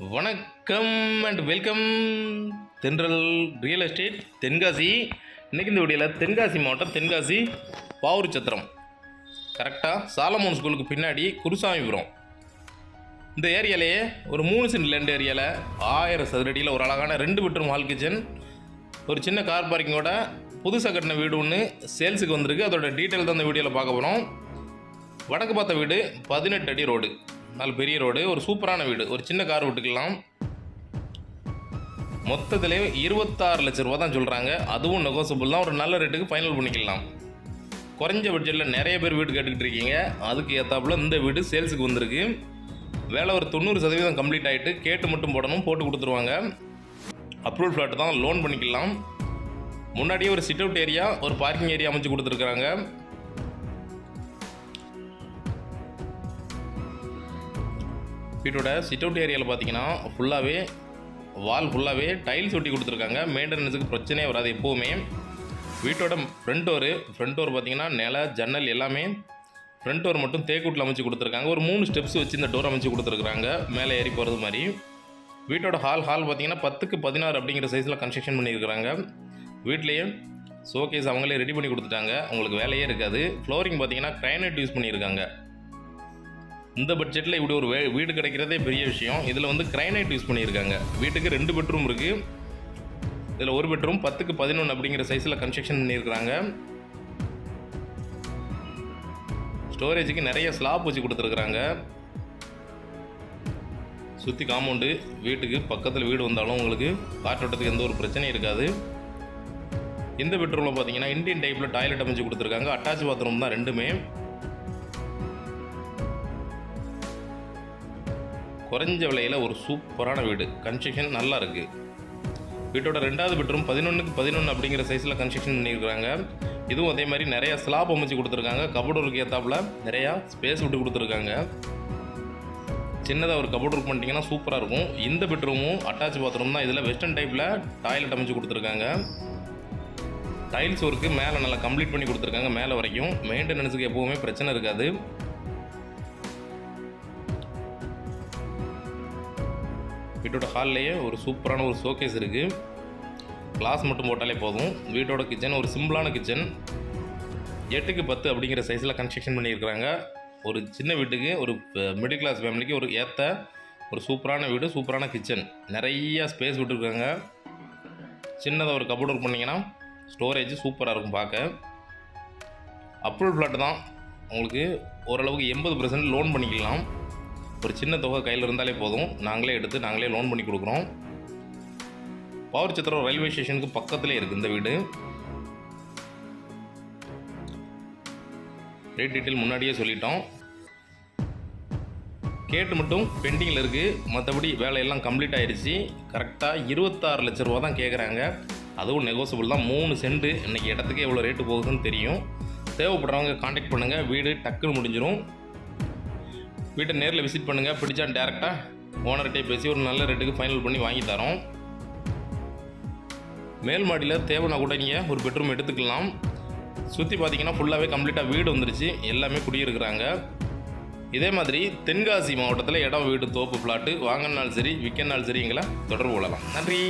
வணக்கம் and welcome Thendral real estate Tenkasi. இன்னைக்கு இந்த வீடியோவில் தென்காசி மாவட்டம் தென்காசி பாவூர் சத்திரம். கரெக்டாக சாலமோன் ஸ்கூலுக்கு பின்னாடி குருசாமிபுரம் இந்த ஏரியாலேயே ஒரு மூணு சென்ட் லேண்ட் ஏரியாவில் ஆயிரம் சதுரடியில் ஒரு அழகான ரெண்டு பெட்ரூம் ஹால் கிச்சன் ஒரு சின்ன கார் பார்க்கிங்கோட புதுசாக கட்டின வீடு ஒன்று சேல்ஸுக்கு வந்திருக்கு. அதோட டீட்டெயில் தான் இந்த வீடியோவில் பார்க்க போகிறோம் வடக்கு பார்த்த வீடு பதினெட்டு அடி ரோடு நல்ல பெரிய ரோடு ஒரு சூப்பரான வீடு. ஒரு சின்ன கார் விட்டுக்கலாம். மொத்தத்திலே இருபத்தாறு லட்ச ரூபா தான் சொல்கிறாங்க அதுவும் நெகோசபிள் தான். ஒரு நல்ல ரேட்டுக்கு ஃபைனல் பண்ணிக்கலாம். குறைஞ்ச பட்ஜெட்டில் நிறைய பேர் வீடு கேட்டுக்கிட்டு இருக்கீங்க. அதுக்கு ஏற்றாப்புல இந்த வீடு சேல்ஸுக்கு வந்திருக்கு. வேலை ஒரு தொண்ணூறு சதவீதம் கம்ப்ளீட் ஆகிட்டு கேட்டு மட்டும் போடணும் போட்டு கொடுத்துருவாங்க. அப்ரூவல் ஃப்ளாட் தான் லோன் பண்ணிக்கலாம். முன்னாடியே ஒரு சிட் அவுட் ஏரியா ஒரு பார்க்கிங் ஏரியா அமைச்சு கொடுத்துருக்குறாங்க வீட்டோட சிட் அவுட் ஏரியாவில் பார்த்தீங்கன்னா ஃபுல்லாகவே வால் ஃபுல்லாகவே டைல்ஸ் ஒட்டி கொடுத்துருக்காங்க. மெயின்டெனன்ஸுக்கு பிரச்சனையே வராது எப்போவுமே. வீட்டோட ஃப்ரண்ட் டோரு ஃப்ரண்ட் டோர் பார்த்தீங்கன்னா நில ஜன்னல் எல்லாமே ஃப்ரண்ட் டோர் மட்டும் தேக்கூட்டில் அமைச்சு கொடுத்துருக்காங்க. ஒரு மூணு ஸ்டெப்ஸ் வச்சு இந்த டோர் அமைச்சு கொடுத்துருக்குறாங்க மேலே ஏறி போகிறது மாதிரி. வீட்டோட ஹால் ஹால் பார்த்திங்கன்னா பத்துக்கு பதினாறு அப்படிங்கிற சைஸில் கன்ஸ்ட்ரக்ஷன் பண்ணியிருக்கிறாங்க. வீட்லேயே ஷோகேஸ் அவங்களே ரெடி பண்ணி கொடுத்துட்டாங்க. உங்களுக்கு வேலையே இருக்காது. ஃப்ளோரிங் பார்த்தீங்கன்னா கிரைனைட் யூஸ் பண்ணியிருக்காங்க. இந்த பட்ஜெட்டில் இப்படி ஒரு வே- வீடு கிடைக்கிறதே பெரிய விஷயம். இதில் வந்து கிரைனைட் யூஸ் பண்ணியிருக்காங்க. வீட்டுக்கு ரெண்டு பெட்ரூம் இருக்குது இதில் ஒரு பெட்ரூம் பத்துக்கு பதினொன்று அப்படிங்கிற சைஸில் கன்ஸ்ட்ரக்ஷன் பண்ணியிருக்கிறாங்க. ஸ்டோரேஜுக்கு நிறைய ஸ்லாப் வச்சு கொடுத்துருக்குறாங்க. சுற்றி காம்பவுண்டு வீட்டுக்கு பக்கத்தில் வீடு வந்தாலும் உங்களுக்கு காற்றோட்டத்துக்கு எந்த ஒரு பிரச்சனையும் இருக்காது. இந்த பெட்ரூமில் பார்த்தீங்கன்னா இந்தியன் டைப்பில் டாய்லெட் அமைச்சு கொடுத்துருக்காங்க. அட்டாச் பாத்ரூம் தான் ரெண்டுமே. குறைஞ்ச விலையில் ஒரு சூப்பரான வீடு. கன்ஸ்ட்ரக்ஷன் நல்லா இருக்குது வீட்டோட ரெண்டாவது பெட்ரூம் பதினொன்றுக்கு பதினொன்று அப்படிங்கிற சைஸில் கன்ஸ்ட்ரக்ஷன் பண்ணியிருக்காங்க இதுவும் அதே மாதிரி நிறையா ஸ்லாப் அமைச்சு கொடுத்துருக்காங்க. கபோர்டுக்கு ஏற்றாப்புல நிறையா ஸ்பேஸ் விட்டு கொடுத்துருக்காங்க. சின்னதாக ஒரு கபோர்ட் ஒர்க் பண்ணிட்டீங்கன்னா சூப்பராக இருக்கும். இந்த பெட்ரூமும் அட்டாச் பாத்ரூம் தான் இதில் வெஸ்டர்ன் டைப்பில் டாய்லெட் அமைச்சு கொடுத்துருக்காங்க. டைல்ஸ் ஒர்க்கு மேலே நல்லா கம்ப்ளீட் பண்ணி கொடுத்துருக்காங்க மேலே வரைக்கும். மெயின்டெனன்ஸுக்கு எப்போவுமே பிரச்சனை இருக்காது. வீட்டோட ஹால்லேயே ஒரு சூப்பரான ஒரு ஷோகேஸ் இருக்குது கிளாஸ் மட்டும் போட்டாலே போதும். வீட்டோட கிச்சன் ஒரு சிம்பிளான கிச்சன் எட்டுக்கு பத்து அப்படிங்கிற சைஸில் கன்ஸ்ட்ரக்ஷன் பண்ணியிருக்கிறாங்க. ஒரு சின்ன வீட்டுக்கு ஒரு மிடில் கிளாஸ் ஃபேமிலிக்கு ஒரு ஏற்ற ஒரு சூப்பரான வீடு சூப்பரான கிச்சன் நிறையா ஸ்பேஸ் விட்டுருக்காங்க. சின்னதாக ஒரு கபோர்ட் ஒர்க் பண்ணிங்கன்னா ஸ்டோரேஜ் சூப்பராக இருக்கும் பார்க்க. அப்ரூவல் ஃப்ளாட் தான். உங்களுக்கு ஓரளவுக்கு எண்பது பர்சன்ட் லோன் பண்ணிக்கலாம். ஒரு சின்ன தொகை கையில் இருந்தாலே போதும். நாங்களே எடுத்து நாங்களே லோன் பண்ணி கொடுக்குறோம். பவர் சித்திரம் ரயில்வே ஸ்டேஷனுக்கு பக்கத்துலேயே இருக்குது இந்த வீடு. ரேட் டீட்டெயில் முன்னாடியே சொல்லிட்டோம். கேட்டு மட்டும் பெண்டிங்கில் இருக்குது மற்றபடி வேலையெல்லாம் கம்ப்ளீட் ஆயிடுச்சு கரெக்டாக இருபத்தாறு லட்ச ரூபா தான் கேட்குறாங்க அதுவும் நெகோசியபிள் தான். மூணு சென்ட் இன்றைக்கி இடத்துக்கு எவ்வளோ ரேட்டு போகுதுன்னு தெரியும். தேவைப்படுறவங்க காண்டாக்ட் பண்ணுங்கள் வீடு டக்குன்னு முடிஞ்சிடும் வீட்டை நேரில் விசிட் பண்ணுங்கள் பிடிச்சா டேரெக்டாக ஓனர்கிட்டே பேசி ஒரு நல்ல ரேட்டுக்கு ஃபைனல் பண்ணி வாங்கி தரோம். மேல் மாடியில் தேவைன்னா கூட நீங்கள் ஒரு பெட்ரூம் எடுத்துக்கலாம். சுற்றி பார்த்தீங்கன்னா ஃபுல்லாகவே கம்ப்ளீட்டாக வீடு வந்துருச்சு. எல்லாமே குடியிருக்கிறாங்க. இதே மாதிரி தென்காசி மாவட்டத்தில் இடம் வீடு தோப்பு பிளாட்டு வாங்கினாலும் சரி விற்கனாலும் சரி எங்களை தொடர்பு கொள்ளலாம். நன்றி.